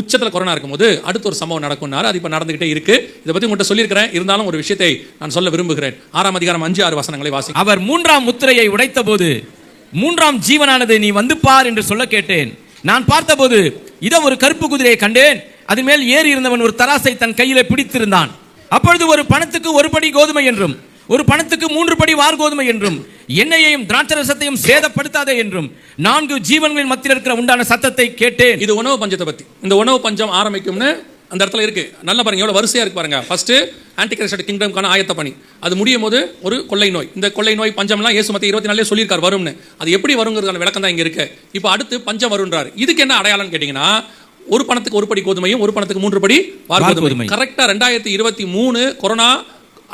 உச்சத்தில் கொரோனா இருக்கும்போது அடுத்து ஒரு சம்பவம் நடக்கும்னாரு. அது இப்போ நடந்துகிட்டே இருக்கு. இதை பற்றி உங்கள்கிட்ட சொல்லியிருக்கிறேன். இருந்தாலும் ஒரு விஷயத்தை நான் சொல்ல விரும்புகிறேன். ஆறாம் அதிகாரம் அஞ்சு ஆறு வசனங்களை வாசி அவர் மூன்றாம் முத்திரையை உடைத்தபோது மூன்றாம் ஜீவனானது நீ வந்து பார் என்று சொல்ல கேட்டேன். நான் பார்த்தபோது இதோ ஒரு கருப்பு குதிரையை கண்டேன். அதன் மேல் ஏறி இருந்தவன் ஒரு தராசை தன் கையிலே பிடித்திருந்தான். அப்பொழுது ஒரு பணத்துக்கு ஒரு படி கோதுமை என்றும் ஒரு பணத்துக்கு மூன்று படி வார் கோதுமை என்றும் எண்ணெயையும் திராட்சரசத்தையும் சேதப்படுத்தாதே என்றும் நான்கு ஜீவன்களின் மத்தியில் இருக்கிற உண்டான சத்தத்தை கேட்டேன். இது உணவு பஞ்சத்தை பத்தி. இந்த உணவு பஞ்சம் ஆரம்பிக்கும்னு அந்த இடத்துல இருக்கு. நல்லா பாருங்க எவ்வளவு வரிசையா இருக்கு பாருங்க. ஃபர்ஸ்ட் ஆன்டி கிரைஸ்ட் கிங்டம்கான ஆயத்த பணி. அது முடியும் போது ஒரு கொள்ளை நோய். இந்த கொள்ளை நோய் பஞ்சம்லாம் இயேசு மத்திய இருபத்தி நாலே சொல்லியிருக்காரு வரும்னு. அது எப்படி வருங்கிறதுக்கான விளக்கம் தான் இங்க இருக்கு. இப்போ அடுத்து பஞ்சம் வருன்றாரு இதுக்கு என்ன அடையாளம்னு கேட்டீங்கன்னா ஒரு பணத்துக்கு ஒரு படி கோதுமையும் ஒரு பணத்துக்கு மூன்று படி வார் வார் கோதுமை கோதுமை. கரெக்டா ரெண்டாயிரத்தி இருபத்தி மூணு கொரோனா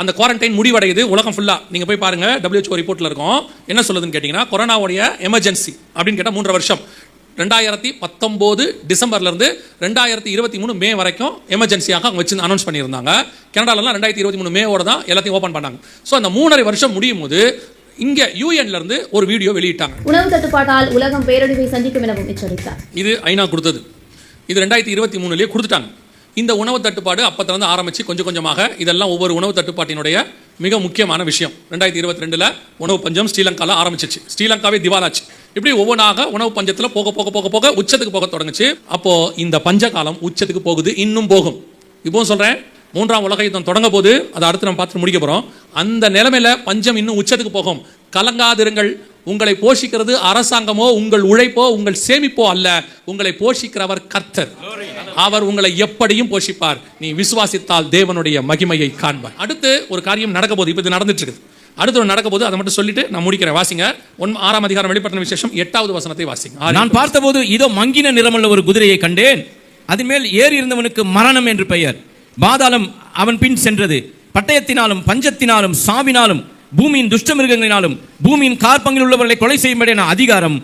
அந்த குவாரண்டைன் முடிவடையுது. உலகம் ஃபுல்லா நீங்க போய் பாருங்க. WHO ரிப்போர்ட்ல இருக்கும். என்ன சொல்லுதுன்னு கேட்டீங்கன்னா கொரோனாவுடைய எமர்ஜென்சி அப்படின்னு கேட்டா மூன்றரை வருஷம். ரெண்டாயிரத்தி பத்தொம்போது டிசம்பர்ல இருந்து ரெண்டாயிரத்தி இருபத்தி மூணு மே வரைக்கும் எமர்ஜென்சியாக அவங்க வச்சு அனௌன்ஸ் பண்ணியிருந்தாங்க. கனடாலலாம் ரெண்டாயிரத்தி இருபத்தி மூணு மேவோட தான் எல்லாத்தையும் ஓப்பன் பண்ணாங்க. ஸோ அந்த மூணரை வருஷம் முடியும் போது இங்க யூஎன்ல இருந்து ஒரு வீடியோ வெளியிட்டாங்க. உணவு தட்டுப்பாட்டால் உலகம் பேரழிவை சந்திக்கும் எனவும் எச்சரித்தார். இது ஐநா கொடுத்தது. இது ரெண்டாயிரத்தி இருபத்தி மூணுலேயே கொடுத்துட்டாங்க. இந்த உணவு தட்டுப்பாடு அப்பத்திலேருந்து ஆரம்பித்து கொஞ்சம் கொஞ்சமாக இதெல்லாம் ஒவ்வொரு உணவு தட்டுப்பாட்டினுடைய மிக முக்கியமான விஷயம். ரெண்டாயிரத்தி இருபத்தி ரெண்டில் உணவு பஞ்சம் ஸ்ரீலங்காவில் ஆரம்பிச்சிச்சு. ஸ்ரீலங்காவே திவாலாச்சு. இப்படி ஒவ்வொன்றாக உணவு பஞ்சத்தில் போக போக போக போக உச்சத்துக்கு போக தொடங்குச்சு. அப்போது இந்த பஞ்ச காலம் உச்சத்துக்கு போகுது இன்னும் போகும். இப்போவும் சொல்கிறேன் மூன்றாம் உலக யுத்தம் தொடங்க போது அதை அடுத்து நம்ம பார்த்து முடிக்க போறோம். அந்த நிலைமையில பஞ்சம் இன்னும் உச்சத்துக்கு போகும். கலங்காதிருங்கள். உங்களை போஷிக்கிறது அரசாங்கமோ உங்கள் உழைப்போ உங்கள் சேமிப்போ அல்ல. உங்களை போஷிக்கிறவர் கர்த்தர். அவர் உங்களை எப்படியும் போஷிப்பார். நீ விசுவாசித்தால் தேவனுடைய மகிமையை காண்பார். அடுத்து ஒரு காரியம் நடக்க போகுது. இப்போ இது நடந்துட்டு இருக்குது அடுத்து ஒரு நடக்க போது அதை மட்டும் சொல்லிட்டு நான் முடிக்கிறேன். வாசிங்க. ஒன் ஆறாம் அதிகாரம் வெளிப்பட்ட விசேஷம் எட்டாவது வசனத்தை வாசிங்க. நான் பார்த்தபோது இதோ மங்கின நிறமுள்ள ஒரு குதிரையை கண்டேன். அதன் மேல் ஏறி இருந்தவனுக்கு மரணம் என்று பெயர். பாதாளம் அவன் பின் சென்றது. பட்டயத்தினாலும் பஞ்சத்தினாலும் சாவினாலும் பூமியின் துஷ்ட மிருகங்களினாலும் பூமியின் கார்பங்கில் உள்ளவர்களை கொலை செய்யும்படியான அதிகாரம்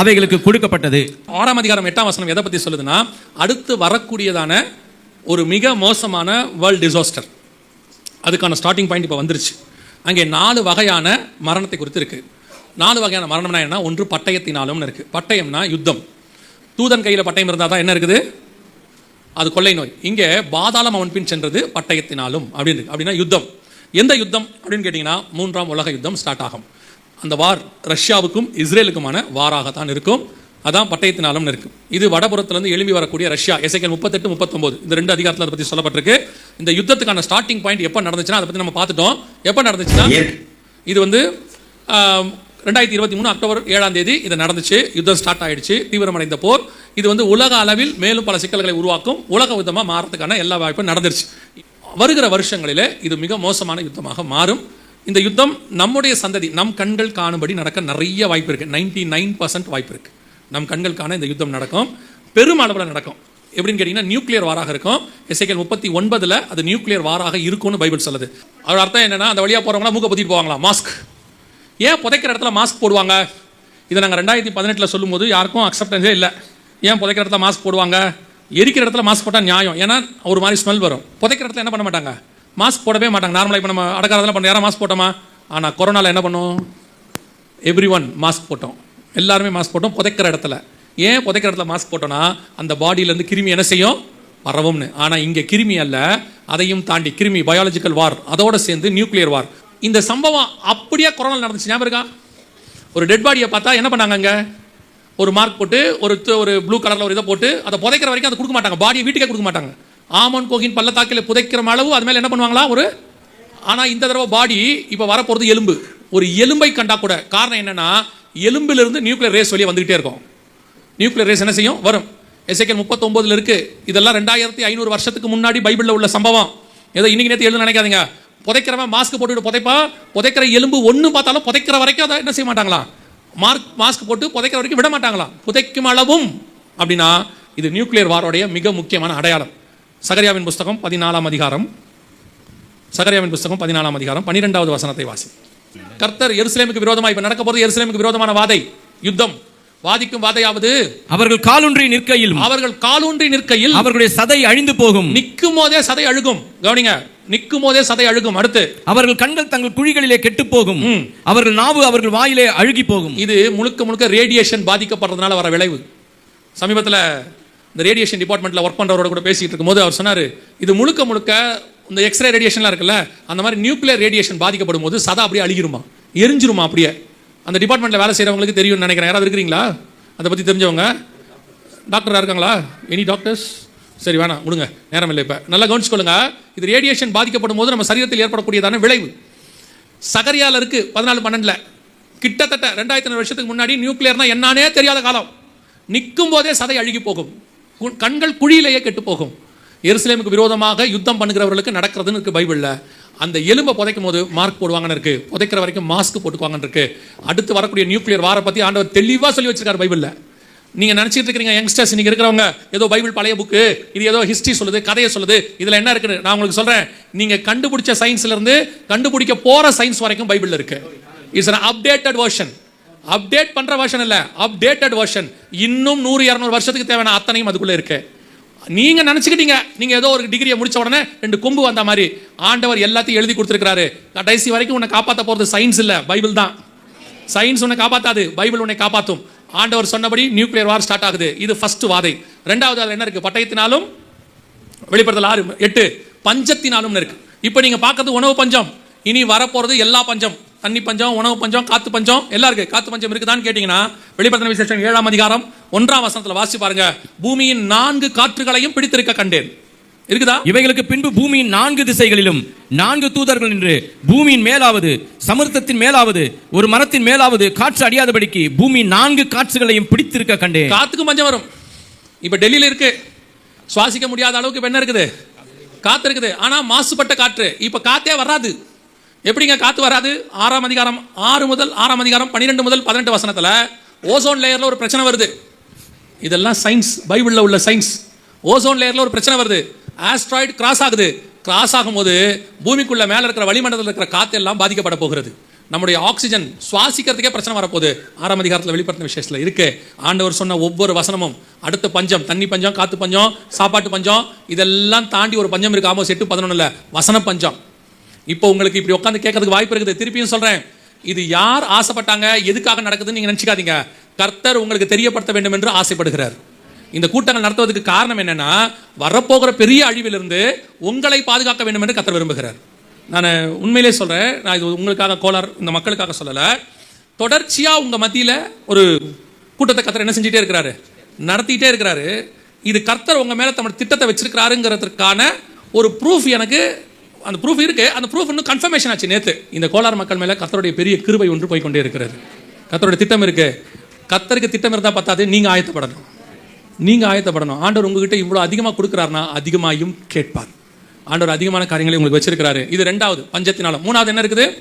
அவைகளுக்கு கொடுக்கப்பட்டது. ஆறாம் அதிகாரம் எட்டாம் வசனம் எதை பத்தி சொல்லுதுன்னா அடுத்து வரக்கூடியதான ஒரு மிக மோசமான வேர்ல்ட் டிசாஸ்டர் அதுக்கான ஸ்டார்டிங் பாயிண்ட் இப்போ வந்துருச்சு. அங்கே நாலு வகையான மரணத்தை குறித்து இருக்கு. நாலு வகையான மரணம்னா என்ன? ஒன்று பட்டயத்தினாலும்னு இருக்கு. பட்டயம்னா யுத்தம். தூதன் கையில் பட்டயம் இருந்தால் தான் என்ன இருக்குது? அது கொள்ளை நோய். இங்கே பாதாளம் அவன் பின் சென்றது பட்டயத்தினாலும். அப்படின்னு. அப்படின்னா யுத்தம். எந்த யுத்தம்? அப்படின்னு கேட்டிங்கன்னா மூன்றாம் உலக யுத்தம் ஸ்டார்ட் ஆகும். அந்த வார் ரஷ்யாவுக்கும் இஸ்ரேலுக்குமான வாராகத்தான் இருக்கும். அதான் பட்டயத்தினாலும் இருக்கு. இது வடபுறத்திலிருந்து எழும்பி வரக்கூடிய ரஷ்யா எசைக்கல் முப்பத்தெட்டு முப்பத்தொம்போது. இந்த ரெண்டு அதிகாரத்தில் அதை பற்றி சொல்லப்பட்டிருக்கு. இந்த யுத்தத்துக்கான ஸ்டார்டிங் பாயிண்ட் எப்போ நடந்துச்சுன்னா அதை பற்றி நம்ம பார்த்துட்டோம். எப்போ நடந்துச்சுன்னா இது வந்து ரெண்டாயிரத்தி இருபத்தி மூணு அக்டோபர் ஏழாம் தேதி இது நடந்துச்சு. யுத்தம் ஸ்டார்ட் ஆயிடுச்சு. தீவிரமடைந்த போர். இது வந்து உலக அளவில் மேலும் பல சிக்கல்களை உருவாக்கும். உலக யுத்தமாக மாறதுக்கான எல்லா வாய்ப்பும் நடந்துருச்சு. வருகிற வருஷங்களிலே இது மிக மோசமான யுத்தமாக மாறும். இந்த யுத்தம் நம்முடைய சந்ததி நம் கண்கள் காணும்படி நடக்க நிறைய வாய்ப்பு இருக்குது நைன்டி நைன் பர்சன்ட் வாய்ப்பு இருக்குது நம் கண்கள் காண இந்த யுத்தம் நடக்கும். பெரும் அளவில் நடக்கும். எப்படின்னு கேட்டிங்கன்னா நியூக்ளியர் வாராக இருக்கும். எஸ்ஐகல் முப்பத்தி ஒன்பதில் அது நியூக்ளியர் வாராக இருக்கும்னு பைபிள் சொல்லுது. அதோட அர்த்தம் என்னென்னா அந்த வழியாக போறவங்களா மூக்க பற்றிட்டு போவாங்களா மாஸ்க். ஏன் புதைக்கிற இடத்துல மாஸ்க் போடுவாங்க? இதை நாங்கள் ரெண்டாயிரத்தி பதினெட்டில் சொல்லும்போது யாருக்கும் அக்செப்டன்ஸே இல்லை. ஏன் புதைக்கிற இடத்துல மாஸ்க் போடுவாங்க? எரிக்கிற இடத்துல மாஸ்க் போட்டால் நியாயம். ஏன்னா ஒரு மாதிரி ஸ்மெல் வரும். புதைக்கிற இடத்துல என்ன பண்ண மாட்டாங்க? மாஸ்க் போடவே மாட்டாங்க. நார்மலாக இப்போ நம்ம அடக்காரதெல்லாம் பண்ண யாரும் மாஸ்க் போட்டோமா? ஆனால் கொரோனாவில் என்ன பண்ணோம்? எவ்ரி ஒன் மாஸ்க் போட்டோம். எல்லாருமே மாஸ்க் போட்டோம் புதைக்கிற இடத்துல. ஏன் புதைக்கிற இடத்துல மாஸ்க் போட்டோம்னா அந்த பாடியிலேருந்து கிருமி என்ன செய்யும்? பரவும்னு. ஆனால் இங்கே கிருமி அல்ல. அதையும் தாண்டி கிருமி பயாலஜிக்கல் வார் அதோடு சேர்ந்து நியூக்ளியர் வார் இந்த சம்பவம் அப்படியே கொரோனா நடந்துச்சு. ஞாபகம் இருக்கா? ஒரு டெட் பாடியை பார்த்தா என்ன பண்ணாங்க அங்கே? ஒரு மார்க் போட்டு ஒரு ஒரு ப்ளூ கலரில் ஒரு இதை போட்டு அதை புதைக்கிற வரைக்கும் அதை கொடுக்க மாட்டாங்க. பாடியை வீட்டுக்கே கொடுக்க மாட்டாங்க. ஆமன் கோகின் பள்ளத்தாக்கில் புதைக்கிற அளவு அது மேலே என்ன பண்ணுவாங்களா? ஒரு ஆனால் இந்த தடவை பாடி இப்போ வரப்போகிறது எலும்பு. ஒரு எலும்பை கண்டா கூட காரணம் என்னன்னா எலும்பிலிருந்து நியூக்ளியர் ரேஸ் வெளியே வந்துகிட்டே இருக்கும். நியூக்ளியர் ரேஸ் என்ன செய்யும்? வரும். எஸ்ஐக்கல் முப்பத்தொம்போதில் இருக்குது இதெல்லாம் ரெண்டாயிரத்தி ஐநூறு வருஷத்துக்கு முன்னாடி பைபிளில் உள்ள சம்பவம். ஏதோ இன்னைக்கு நேற்று எழுத நினைக்காதீங்க. புதைக்கிறவன் மாஸ்க் போட்டுட்டு புதைப்பா. புதைக்கிற எலும்பு ஒன்று பார்த்தாலும் புதைக்கிற வரைக்கும் அதை என்ன செய்ய மாட்டாங்களா? மார்க் மாஸ்க் போட்டு புதைக்கிற வரைக்கும் விட மாட்டாங்களாம் புதைக்கும் அளவும். அப்படின்னா இது நியூக்ளியர் வாரோடைய மிக முக்கியமான அடையாளம். சகரியாவின் புஸ்தகம் பதினாலாம் அதிகாரம். சகரியாவின் புஸ்தகம் பதினாலாம் அதிகாரம். பன்னிரெண்டாவது வசனத்தை வாசி. கர்த்தர் எருசலேமுக்கு விரோதமாக இப்போ நடக்க போகிறது எருசலேமுக்கு விரோதமான வாதை. யுத்தம். வாதிக்கும் வாதையாவது அவர்கள் காலூன்றி நிற்கையிலும் அவர்கள் காலூன்றி நிற்கையில் அவர்களுடைய சதை அழிந்து போகும். நிற்கும் போதே சதை அழுகும். கவனிங்க நிற்கும் போதே சதை அழுகும். அடுத்து. அவர்கள் கண்கள் தங்கள் குழிகளிலே கெட்டு போகும். அவர்கள் நாவு அவர்கள் வாயிலே அழுகி போகும். இது முழுக்க முழுக்க ரேடியேஷன் பாதிக்கப்படுறதுனால வர விளைவு. சமீபத்தில் இந்த ரேடியேஷன் டிபார்ட்மெண்ட்டில் ஒர்க் பண்ணுறவரோட கூட பேசிகிட்டு இருக்கும்போது அவர் சொன்னார் இது முழுக்க முழுக்க இந்த எக்ஸ்ரே ரேடியேஷன்லாம் இருக்குல்ல அந்த மாதிரி நியூக்ளியர் ரேடியேஷன் பாதிக்கப்படும் போது சதா அப்படியே அழிகிருமா? எரிஞ்சிருமா அப்படியே? அந்த டிபார்ட்மெண்ட்டில் வேலை செய்கிறவங்களுக்கு தெரியும்னு நினைக்கிறேன். யாராவது இருக்கிறீங்களா? அதை பற்றி தெரிஞ்சவங்க? டாக்டராக இருக்காங்களா? எனி டாக்டர்ஸ் சரி வேணாம் விடுங்க. நேரம் இல்லை இப்போ. நல்லா கவனிச்சுக்கொள்ளுங்க இது ரேடியேஷன் பாதிக்கப்படும் போது நம்ம சரீரத்தில் ஏற்படக்கூடியதான விளைவு. சகரியால இருக்குது பதினாலு பன்னெண்டில். கிட்டத்தட்ட ரெண்டாயிரத்தி வருஷத்துக்கு முன்னாடி நியூக்ளியர்னா என்னன்னே தெரியாத காலம். நிற்கும் போதே சதை அழுகி போகும். கண்கள் குழியிலேயே கெட்டு போகும். எருசலேமுக்கு விரோதமாக யுத்தம் பண்ணுகிறவர்களுக்கு நடக்கிறதுன்னு இருக்குது பைபிளில். அந்த எலும்பை புதைக்கும் போது மார்க் போடுவாங்கன்னு இருக்கு. புதைக்கிற வரைக்கும் மாஸ்க் போட்டுக்குவாங்கன்னு இருக்கு. அடுத்து வரக்கூடிய நியூக்ளியர் வார பற்றி ஆண்டவர் தெளிவாக சொல்லி வச்சிருக்காரு பைபிளில். நீங்கள் நினச்சிட்டு இருக்கிறீங்க யங்ஸ்டர்ஸ் நீங்கள் இருக்கிறவங்க ஏதோ பைபிள் பழைய புக்கு இது ஏதோ ஹிஸ்ட்ரி சொல்லுது கதையை சொல்லுது இதில் என்ன இருக்குது நான் உங்களுக்கு சொல்கிறேன் நீங்கள் கண்டுபிடிச்ச சயின்ஸ்லேருந்து கண்டுபிடிக்க போகிற சயின்ஸ் வரைக்கும் பைபிளில் இருக்கு. It's an updated version update பண்ணுற வேர்ஷன் இல்லை அப்டேட்டட் வேர்ஷன் இன்னும் நூறு இரநூறு வருஷத்துக்கு தேவையான அத்தனையும் அதுக்குள்ளே இருக்குது நீங்க நினைச்சுக்கிட்டீங்க. நீங்க ஏதோ ஒரு டிகிரியை முடிச்ச உடனே ரெண்டு கொம்பு வந்த மாதிரி. ஆண்டவர் எல்லாத்தையும் எழுதி கொடுத்துருக்காரு கடைசி வரைக்கும் உன்னை காப்பாற்ற போறது சயின்ஸ் இல்ல பைபிள் தான். சயின்ஸ் உன்னை காப்பாத்தாது பைபிள் உன்னை காப்பாத்தும். ஆண்டவர் சொன்னபடி நியூக்ளியர் வார் ஸ்டார்ட் ஆகுது. இது ஃபர்ஸ்ட் வாதை. ரெண்டாவது அதில் என்ன இருக்கு? பட்டயத்தினாலும் வெளிப்படுத்தல் ஆறு எட்டு பஞ்சத்தினாலும் இருக்கு. இப்போ நீங்க பார்க்கறது உணவு பஞ்சம். இனி வரப்போறது எல்லா பஞ்சம். தண்ணி பஞ்சம் உணவு பஞ்சம் காத்து பஞ்சம் எல்லாம் இருக்கு காத்து பஞ்சம் இருக்குதான்னு கேட்டீங்கன்னா வெளிப்படுத்தின விசேஷம் ஏழாம் அதிகாரம் ஒன்றாம் வசனத்துல வாசி பாருங்க. பூமியின் நான்கு காற்றுகளையும் பிடித்திருக்க கண்டேன். இருக்குதா? இவைகளுக்கு பின்பு பூமியின் நான்கு திசைகளிலும் நான்கு தூதர்கள் நின்று பூமியின் மேலாவது சமுத்திரத்தின் மேலாவது ஒரு மரத்தின் மேலாவது காற்று அடியாதபடிக்கு பூமியின் நான்கு காற்றுகளையும் பிடித்திருக்க கண்டேன். காத்துக்கும் பஞ்சம் வரும். இப்ப டெல்லியில இருக்கு. சுவாசிக்க முடியாத அளவுக்கு என்ன இருக்குது. காத்து இருக்குது. ஆனா மாசுபட்ட காற்று. இப்ப காத்தே வராது. எப்படிங்க காத்து வராது? ஆறாம் அதிகாரம் ஆறு முதல் ஆறாம் அதிகாரம் பன்னிரெண்டு முதல் பதினெட்டு வசனத்தில் ஓசோன் லேயரில் ஒரு பிரச்சனை வருது. இதெல்லாம் சயின்ஸ் பைபிளில் உள்ள சயின்ஸ் ஓசோன் லேயரில் ஒரு பிரச்சனை வருது. ஆஸ்ட்ராய்டு கிராஸ் ஆகுது. கிராஸ் ஆகும்போது பூமிக்குள்ள மேலே இருக்கிற வளிமண்டலத்தில் இருக்கிற காற்று எல்லாம் பாதிக்கப்பட போகிறது. நம்முடைய ஆக்சிஜன் சுவாசிக்கிறதுக்கே பிரச்சனை வரப்போகுது. ஆறாம் அதிகாரத்தில் வெளிப்படுத்தின விஷயத்தில் இருக்கு. ஆண்டவர் சொன்ன ஒவ்வொரு வசனமும் அடுத்த பஞ்சம் தண்ணி பஞ்சம் காற்று பஞ்சம் சாப்பாட்டு பஞ்சம் இதெல்லாம் தாண்டி ஒரு பஞ்சம் இருக்கு. ஆமோஸ் எட்டு பதினொன்றுல வசன பஞ்சம். இப்போ உங்களுக்கு இப்படி உட்காந்து கேட்கறதுக்கு வாய்ப்பு இருக்குது. திருப்பியும் சொல்றேன். இது யார் ஆசைப்பட்டாங்க? எதுக்காக நடக்குதுன்னு நீங்க நினைச்சுக்காதீங்க. கர்த்தர் உங்களுக்கு தெரியப்படுத்த வேண்டும் என்று ஆசைப்படுகிறார். இந்த கூட்டங்கள் நடத்துவதற்கு காரணம் என்னன்னா வரப்போகிற பெரிய அழிவிலிருந்து உங்களை பாதுகாக்க வேண்டும் என்று கர்த்தர் விரும்புகிறார். நான் உண்மையிலே சொல்கிறேன் நான் இது உங்களுக்காக கோளார் இந்த மக்களுக்காக சொல்லலை. தொடர்ச்சியாக உங்கள் மத்தியில் ஒரு கூட்டத்தை கத்தர் என்ன செஞ்சுட்டே இருக்கிறாரு? நடத்திட்டே இருக்கிறாரு. இது கர்த்தர் உங்கள் மேலே தம்மோட திட்டத்தை வச்சிருக்கிறாருங்கிறதுக்கான ஒரு ப்ரூஃப் எனக்கு அந்த ப்ரூஃப் இருக்கு. அந்த ப்ரூஃப் இன்னும் கன்ஃபர்மேஷன் ஆச்சு நேத்து. இந்த கோலார் மக்கள் மேல கர்த்தருடைய பெரிய கிருபை ஒன்று போய் கொண்டே இருக்கிறது. கர்த்தருடைய திட்டம் இருக்கு. கர்த்தருக்கு திட்டம் இருந்தா பத்தாது நீங்க ஆயத்தப்படணும். நீங்க ஆயத்தப்படணும். ஆண்டவர் உங்ககிட்ட இவ்வளவு அதிகமா கொடுக்குறாருன்னா அதிகமாயும் கேட்பார். ஆண்டவர் அதிகமான காரியங்களை உங்களுக்கு வச்சிருக்கிறாரு. இது ரெண்டாவது பஞ்சத்தினாலும். மூணாவது என்ன இருக்குது?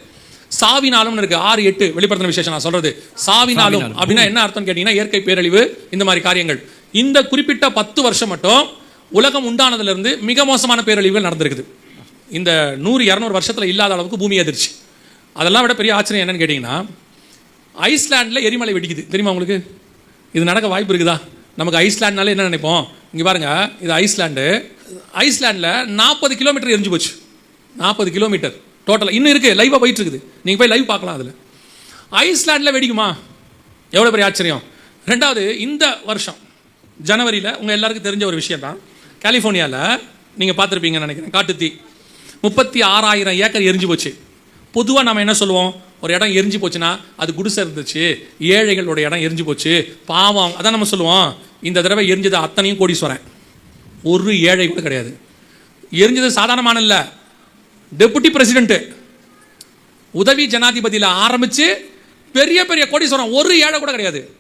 சாவினாலும் இருக்கு. ஆறு எட்டு வெளிப்படுத்தின விசேஷம் நான் சொல்றது. சாவினாலும். அப்படின்னா என்ன அர்த்தம் கேட்டீங்கன்னா இயற்கை பேரழிவு இந்த மாதிரி காரியங்கள். இந்த குறிப்பிட்ட பத்து வருஷம் மட்டும் உலகம் உண்டானதுல இருந்து மிக மோசமான பேரழிவுகள் நடந்திருக்குது. இந்த நூறு இரநூறு வருஷத்தில் இல்லாத அளவுக்கு பூமி அதிர்ச்சி அதெல்லாம் விட பெரிய ஆச்சரியம் என்னன்னு கேட்டிங்கன்னா ஐஸ்லாண்டில் எரிமலை வெடிக்குது. தெரியுமா உங்களுக்கு? இது நடக்க வாய்ப்பு இருக்குதா? நமக்கு ஐஸ்லாண்ட்னால என்ன நினைப்போம்? இங்கே பாருங்கள் இது ஐஸ்லாண்டு. ஐஸ்லாண்டில் நாற்பது கிலோமீட்டர் எரிஞ்சு போச்சு. நாற்பது கிலோமீட்டர். டோட்டலாக இன்னும் இருக்குது லைவாக போயிட்டு இருக்குது. நீங்கள் போய் லைவ் பார்க்கலாம் அதில். ஐஸ்லாண்டில் வெடிக்குமா? எவ்வளோ பெரிய ஆச்சரியம். ரெண்டாவது இந்த வருஷம் ஜனவரியில் உங்கள் எல்லாருக்கும் தெரிஞ்ச ஒரு விஷயம் தான் கலிஃபோர்னியாவில் நீங்கள் பார்த்துருப்பீங்கன்னு நினைக்கிறேன் காட்டுத்தீ. முப்பத்தி ஆறாயிரம் ஏக்கர் எரிஞ்சு போச்சு. பொதுவாக நம்ம என்ன சொல்லுவோம்? ஒரு இடம் எரிஞ்சு போச்சுன்னா அது குடிசை இருந்துச்சு. ஏழைகளோட இடம் எரிஞ்சு போச்சு. பாவம். அதான் நம்ம சொல்லுவோம். இந்த தடவை எரிஞ்சது அத்தனையும் கோடீஸ்வரன். ஒரு ஏழை கூட கிடையாது. எரிஞ்சது சாதாரணமான இல்லை. டெபுட்டி பிரசிடென்ட்டு உதவி ஜனாதிபதியில் ஆரம்பித்து பெரிய பெரிய கோடீஸ்வரன். ஒரு ஏழை கூட கிடையாது.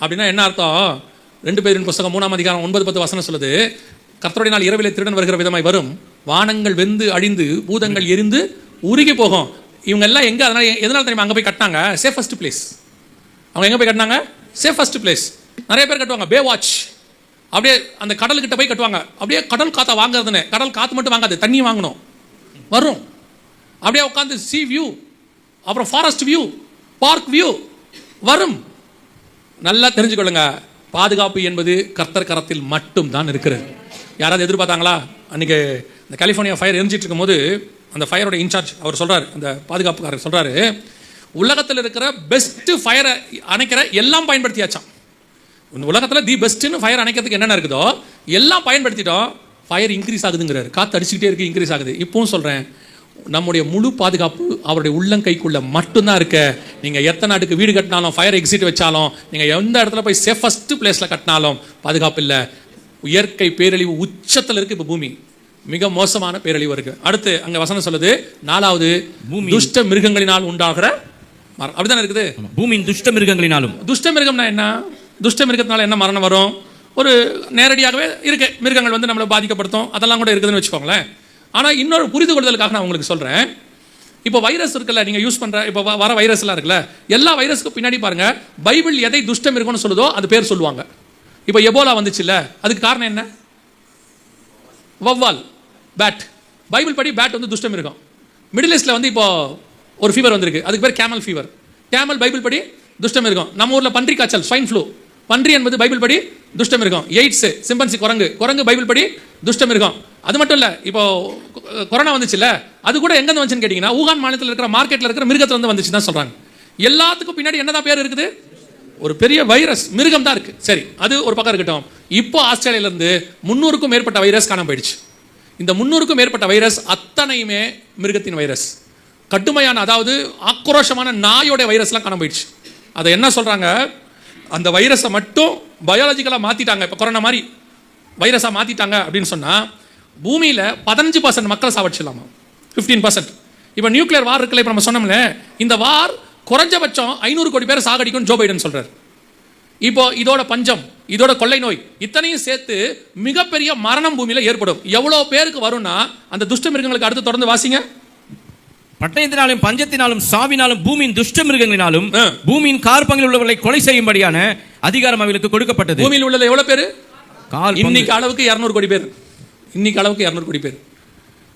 அப்படின்னா என்ன அர்த்தம்? ரெண்டு பேரின் புஸ்தகம் மூணாம் அதிகாரம் ஒன்பது பத்து வசனம் சொல்லுது கர்த்தருடைய நாள் இரவிலே திருடன் வருகிற விதமாய் வரும். வானங்கள் வெந்து அழிந்து பூதங்கள் எரிந்து உருகி போகும். இவங்க எல்லாம் எங்கே? அதனால் எதனால் தெரியுமா? அங்கே போய் கட்டினாங்க. சேஃபஸ்ட் பிளேஸ் அவங்க எங்கே போய் கட்டினாங்க? சேஃபஸ்ட் பிளேஸ் நிறைய பேர் கட்டுவாங்க. பே வாட்ச் அப்படியே அந்த கடல்கிட்ட போய் கட்டுவாங்க. அப்படியே கடல் காற்றை வாங்குறதுன்னு. கடல் காற்று மட்டும் வாங்காது. தண்ணி வாங்கணும். வரும். அப்படியே உட்காந்து சி வியூ அப்புறம் ஃபாரஸ்ட் வியூ பார்க் வியூ வரும். நல்லா தெரிஞ்சுக்கொள்ளுங்க. பாதுகாப்பு என்பது கர்த்தர் கரத்தில் மட்டும் தான் இருக்கிறது. யாராவது எதிர்பார்த்தாங்களா? அன்றைக்கி இந்த கலிஃபோர்னியா ஃபயர் எரிஞ்சிட்டு இருக்கும்போது அந்த ஃபயரோட இன்சார்ஜ் அவர் சொல்கிறார் அந்த பாதுகாப்புக்காரர் சொல்கிறாரு உலகத்தில் இருக்கிற பெஸ்ட்டு ஃபயரை அணைக்கிற எல்லாம் பயன்படுத்தியாச்சாம். இந்த உலகத்தில் தி பெஸ்ட்டுன்னு ஃபயர் அணைக்கிறதுக்கு என்னென்ன இருக்குதோ எல்லாம் பயன்படுத்திட்டோம் ஃபயர் இன்க்ரீஸ் ஆகுதுங்கிறாரு. காற்று அடிச்சுக்கிட்டே இருக்குது இன்க்ரீஸ் ஆகுது. இப்பவும் சொல்கிறேன் நம்முடைய முழு பாதுகாப்பு அவருடைய உள்ளங்கைக்குள்ள மட்டும்தான் இருக்க. நீங்கள் எத்தனை அடுக்கு வீடு கட்டினாலும் ஃபயர் எக்ஸிட் வச்சாலும் நீங்கள் எந்த இடத்துல போய் சேஃபஸ்ட் பிளேஸில் கட்டினாலும் பாதுகாப்பு இல்லை. இயற்கை பேரழிவு உச்சத்தில் இருக்குது இப்போ பூமி. மிக மோசமான பேரழிவு இருக்கு. அடுத்து அங்க வசனம் சொல்லுது நாலாவது துஷ்ட மிருகங்களினால் உண்டாகிற மரணம். அப்படிதானே இருக்குது? பூமியின் துஷ்ட மிருகங்களினாலும். துஷ்ட மிருகம்னா என்ன? துஷ்ட மிருகத்தினால என்ன மரணம் வரும்? ஒரு நேரடியாகவே இருக்கு. மிருகங்கள் வந்து நம்மளை பாதிக்கப்படுத்தும். அதெல்லாம் கூட இருக்குதுன்னு வச்சுக்கோங்களேன். ஆனால் இன்னொரு புரிந்து கொள்தலுக்காக நான் உங்களுக்கு சொல்கிறேன் இப்போ வைரஸ் இருக்குல்ல நீங்கள் யூஸ் பண்ணுற இப்போ வர வைரஸ் எல்லாம் இருக்குல்ல எல்லா வைரஸ்க்கு பின்னாடி பாருங்க பைபிள் எதை துஷ்ட மிருகம்னு சொல்லுதோ அது பேர் சொல்லுவாங்க. இப்போ எபோலா வந்துச்சுல்ல அதுக்கு காரணம் என்ன? வவ்வால் பேட் பைபிள் படி பேட் வந்து துஷ்டம் இருக்கும். மிடில் ஈஸ்ட்ல வந்து இப்போ ஒரு ஃபீவர் வந்திருக்கு. அதுக்கு பேர் கேமல் ஃபீவர் கேமல் பைபிள் படி துஷ்டம் இருக்கும். நம்ம ஊரில் பன்றி காய்ச்சல் ஸ்வைன் ஃப்ளூ பன்றி என்பது பைபிள் படி துஷ்டம் இருக்கும். எய்ட்ஸ் சிம்பன்சி குரங்கு. குரங்கு பைபிள் படி துஷ்ட மிருகம் அது மட்டும் இல்லை இப்போ கொ- கொரோனா வந்துச்சுல்ல அது கூட எங்கேருந்து வந்துச்சுன்னு கேட்டிங்கன்னா ஊகான் மாநிலத்தில் இருக்கிற மார்க்கெட்டில் இருக்கிற மிருகத்தில் இருந்து வந்துச்சு தான் சொல்கிறாங்க எல்லாத்துக்கும் பின்னாடி என்னதான் பேர் இருக்குது? ஒரு பெரிய வைரஸ் மிருகம் தான் இருக்குது சரி அது ஒரு பக்கம் இருக்கட்டும். இப்போ ஆஸ்திரேலியாவிலேருந்து முந்நூறுக்கும் மேற்பட்ட வைரஸ் காணாமல் போயிடுச்சு. இந்த முன்னூறுக்கும் மேற்பட்ட வைரஸ் அத்தனையுமே மிருகத்தின் வைரஸ். கடுமையான அதாவது ஆக்ரோஷமான நாயோட வைரஸ்லாம் காண போயிடுச்சு. அதை என்ன சொல்கிறாங்க அந்த வைரஸை மட்டும் பயாலஜிக்கலாக மாற்றிட்டாங்க இப்போ கொரோனா மாதிரி வைரஸாக மாற்றிட்டாங்க அப்படின்னு சொன்னால் பூமியில் பதினஞ்சு பர்சன்ட் மக்களை சாவடிச்சிடலாமா? ஃபிஃப்டீன் பர்சன்ட் இப்போ நியூக்ளியர் வார் இருக்குல்ல இப்போ நம்ம சொன்னோம்ல இந்த வார் குறைஞ்சபட்சம் ஐநூறு கோடி பேர் சாகடிக்கும் ஜோ பைடன் சொல்கிறார் இப்போ இதோட பஞ்சம் இதோட கொள்ளை நோய் இத்தனையும் சேர்த்து மிகப்பெரிய மரணம் பூமியில ஏற்படும். எவ்வளவு பேருக்கு வரும்னா அந்த துஷ்ட மிருகங்களுக்கு அடுத்து தொடர்ந்து வாசிங்க. பட்டயத்தினாலும் பஞ்சத்தினாலும் சாவினாலும் பூமியின் துஷ்ட மிருகங்களினாலும். பூமியின் கார்பங்கில் உள்ளவர்களை கொலை செய்யும்படியான அதிகாரம் அவர்களுக்கு கொடுக்கப்பட்டது. பூமியில் உள்ளது எவ்வளவு பேரு? கால். இன்னைக்கு அளவுக்கு இரநூறு கோடி பேர். இன்னைக்கு அளவுக்கு இரநூறு கோடி பேர்.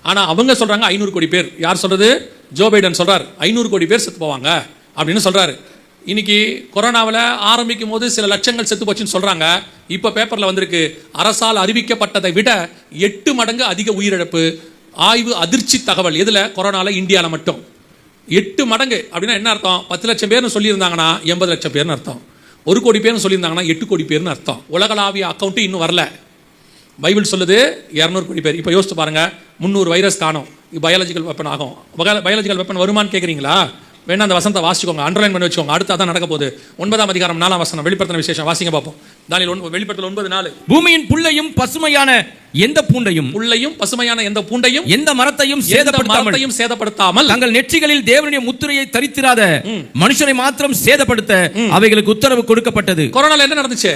ஆனா அவங்க சொல்றாங்க ஐநூறு கோடி பேர். யார் சொல்றது? ஜோ பைடன் சொல்றார் ஐநூறு கோடி பேர் செத்து போவாங்க அப்படின்னு சொல்றாரு. இன்னைக்கு கொரோனாவில் ஆரம்பிக்கும் போது சில லட்சங்கள் செத்து போச்சுன்னு சொல்கிறாங்க இப்போ பேப்பரில் வந்திருக்கு அரசால் அறிவிக்கப்பட்டதை விட எட்டு மடங்கு அதிக உயிரிழப்பு ஆய்வு அதிர்ச்சி தகவல். இதில் கொரோனாவில் இந்தியாவில் மட்டும். எட்டு மடங்கு. அப்படின்னா என்ன அர்த்தம்? பத்து லட்சம் பேர்னு சொல்லியிருந்தாங்கன்னா எண்பது லட்சம் பேர்னு அர்த்தம். ஒரு கோடி பேர்னு சொல்லியிருந்தாங்கன்னா எட்டு கோடி பேர்னு அர்த்தம். உலகளாவிய அக்கௌண்ட்டு இன்னும் வரல. பைபிள் சொல்லுது இரநூறு கோடி பேர். இப்போ யோசிச்சு பாருங்க முந்நூறு வைரஸ் காணும். பயாலஜிக்கல் வெப்பன் ஆகும். பயாலஜிக்கல் வெப்பன் வருமான்னு கேட்குறீங்களா வேணா அந்த வசனத்தை வாசிக்கோங்க அண்டர்லைன் பண்ணி வச்சுக்கோங்க. அடுத்து அதான் நடக்க போகுது. ஒன்பதாம் அதிகாரம் நாலாம் வசனம் வெளிப்படுத்தின விசேஷம். வாசிங்க பார்ப்போம். தானியல் ஒன் வெளிப்படுத்தல் ஒன்பது நாலு. பூமியின் புல்லையும் பசுமையான எந்த பூண்டையும் புல்லையும் பசுமையான எந்த பூண்டையும் எந்த மரத்தையும் எந்த சேதப்படுத்தாமல் மரத்தையும் சேதப்படுத்தாமல் தங்கள் நெற்றிகளில் தேவனுடைய முத்திரையை தரித்திராத மனுஷனை மாத்திரம் சேதப்படுத்த அவைகளுக்கு உத்தரவு கொடுக்கப்பட்டது. கொரோனால என்ன நடந்துச்சு?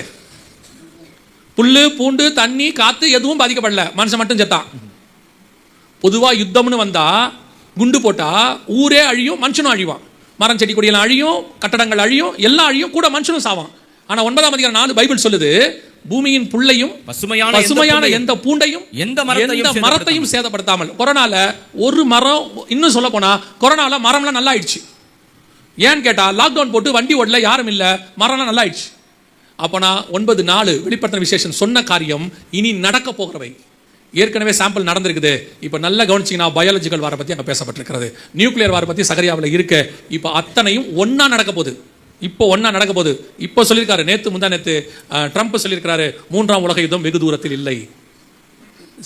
புல்லு பூண்டு தண்ணி காத்து எதுவும் பாதிக்கப்படல. மனுஷன் மட்டும் செத்தான். பொதுவா யுத்தம்னு வந்தா குண்டு போட்டா ஊரே அழியும் மனுஷனும் அழிவான். மரம் செடி கொடியெல்லாம் அழியும் கட்டடங்கள் அழியும் எல்லாம் அழியும் கூட மனுஷனும் சாவான். ஆனா ஒன்பதாம் அதிகாரம் நாலு பைபிள் சொல்லுது பூமியின் புல்லையும் பசுமையான பசுமையான எந்த பூண்டையும் எந்த எந்த மரத்தையும் சேதப்படுத்தாமல். கொரோனால ஒரு மரம் இன்னும் சொல்ல போனா கொரோனால மரம்லாம் நல்லா ஆயிடுச்சு ஏன்னு கேட்டா லாக்டவுன் போட்டு வண்டி ஓடல யாரும் இல்ல மரம்லாம் நல்லா ஆயிடுச்சு அப்போ நான் ஒன்பது நாலு வெளிப்படுத்தின விசேஷம் சொன்ன காரியம் இனி நடக்க போகிறவை. ஏற்கனவே சாம்பிள் நடந்திருக்குது. இப்போ நல்லா கவனிச்சிங்கன்னா பயாலஜிக்கல் வார பற்றி அங்கே பேசப்பட்டிருக்கிறது. நியூக்ளியர் வாரை பற்றி சகரியாவில் இருக்க. இப்போ அத்தனையும் ஒன்றா நடக்க போகுது. இப்போ ஒன்றா நடக்க போகுது. இப்போ சொல்லியிருக்காரு. நேத்து முந்தா நேத்து ட்ரம்ப் சொல்லியிருக்கிறாரு மூன்றாம் உலக யுத்தம் வெகு தூரத்தில் இல்லை.